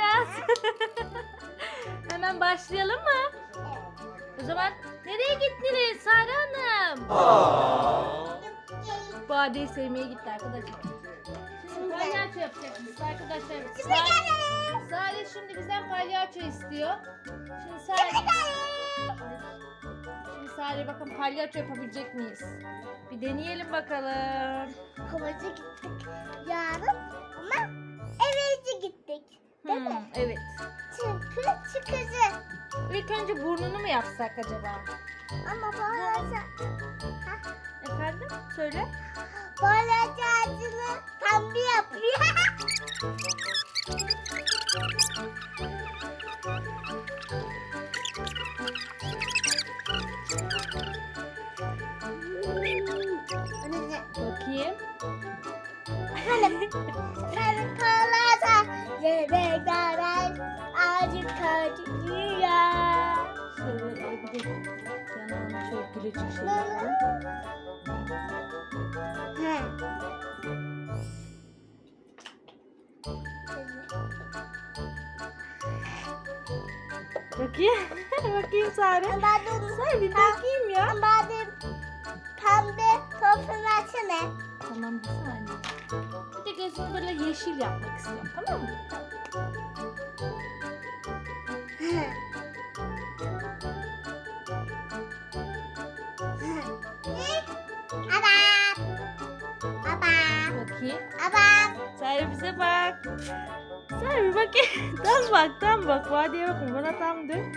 hemen başlayalım mı? O zaman nereye gittiniz Sare Hanım? Badeyi sevmeye gitti arkadaşlar. Şimdi palyaço yapacaksınız arkadaşlar. Sare, Sare şimdi bizden palyaço istiyor. Şimdi Sare... Şimdi Sare bakın palyaço yapabilecek miyiz? Bir deneyelim bakalım. Havacı gittik yarın ama eve gittik. Değil Hmm, mi? evet. Çünkü çıkıcı. İlk önce burnunu mu yapsak acaba? Ama bağlaca, Efendim? Söyle. bağlaca ağacını pembe yapıyor. bir de yanağına şöyle gülücük şey yapalım. He. Bakayım. bakayım Sare. Sare bir bakayım ya. Ben de pembe topun açını. Tamam bir saniye. Bir de gözünü böyle yeşil yapmak istiyorum tamam mı? Bakayım. Abam. Sare bize bak. Bir bakayım. tam bak tam bak. Vadiye bakın bana tam dön.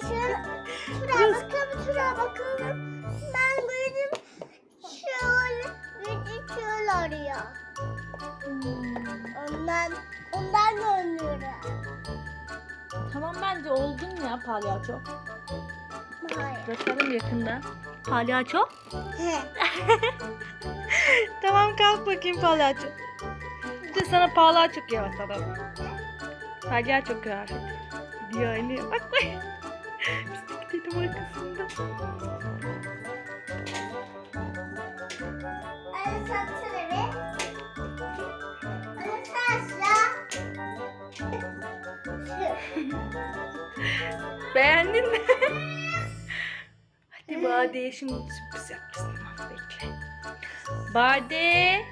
Şuraya, şuraya bakalım, şuraya bakalım. Ben gözüm şöyle, gözüm şöyle arıyor. Hmm. Ondan, ondan görünüyorum. Tamam bence oldun ya palyaço. Hayır. Bakalım yakında. Palyaço. Tamam kalk bakayım palyaço. De sana palyaço kıyafet Palyaço kıyafet. Diyor anne. Bak bak. Biz de gidelim arkasında. Anne satsana bir. Anne saçla. Beğendin mi? Hadi Bade'ye şimdi sürpriz yapacağız. Tamam bekle. Bade.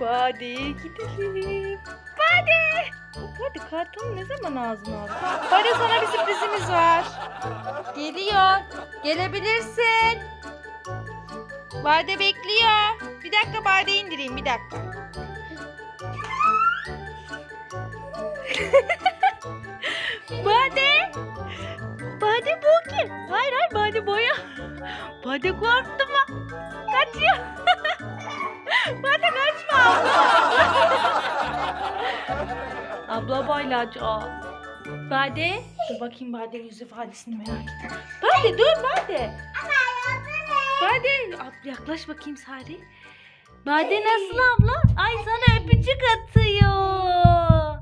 Bade'ye gidelim. Bade. Hadi kartonu ne zaman ağzına aldın? Bade sana bir sürprizimiz var. Geliyor. Gelebilirsin. Bade bekliyor. Bir dakika Bade indireyim bir dakika. Bade korktu mu? Kaçıyor. Bade kaçma abla. baylaç o. Bade. Dur bakayım Bade yüz ifadesini merak ettim. Bade dur Bade. Bade. Yaklaş bakayım Sare. Bade nasıl abla? Ay sana öpücük atıyor.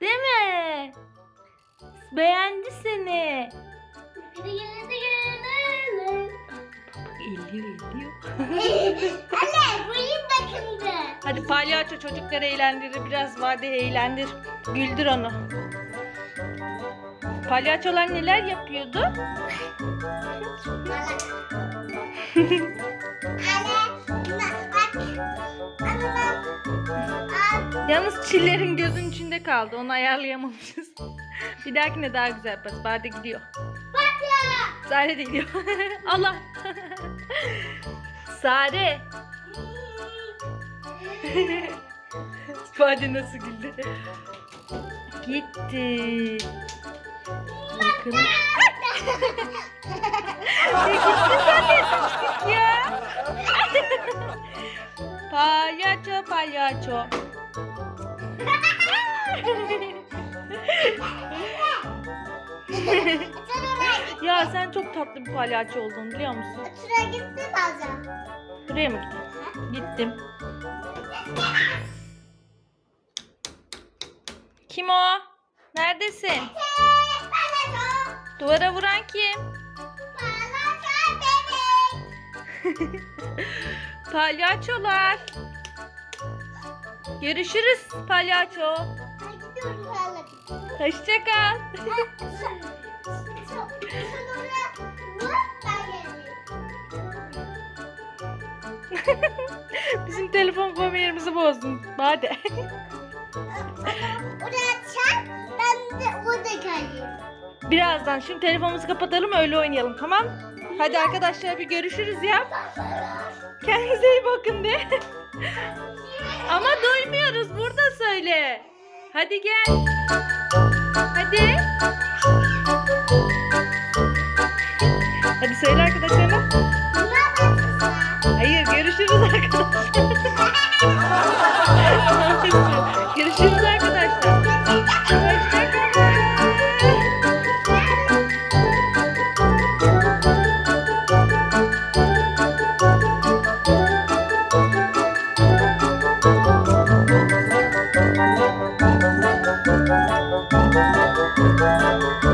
Değil mi? Beğendi seni. Elliyor. Anne burayı bakındı. Hadi palyaço çocukları eğlendirir. Biraz vade eğlendir. Güldür onu. Palyaçolar neler yapıyordu? Yalnız çillerin gözün içinde kaldı. Onu ayarlayamamışız. Bir dahakine daha güzel yaparız. Bade gidiyor. Sare de gidiyor. Allah. Sare. Bade nasıl güldü? Gitti. Bakın. ya gitti zannetmiştik ya. palyaço palyaço. ya sen çok tatlı bir palyaço oldun biliyor musun? Şuraya gitti bazen. Buraya mı gittin? Gittim. Kim o? Neredesin? Duvara vuran kim? Palyaçolar. Görüşürüz palyaço. Hoşça kal. Bizim telefon koyma yerimizi bozdun. Hadi. Oraya çak ben de orada kalayım. Birazdan şimdi telefonumuzu kapatalım öyle oynayalım tamam? Hadi arkadaşlar bir görüşürüz ya. Kendinize iyi bakın de. Ama duymuyoruz burada söyle. Hadi gel. Hadi. Hadi söyle arkadaşlarına. Música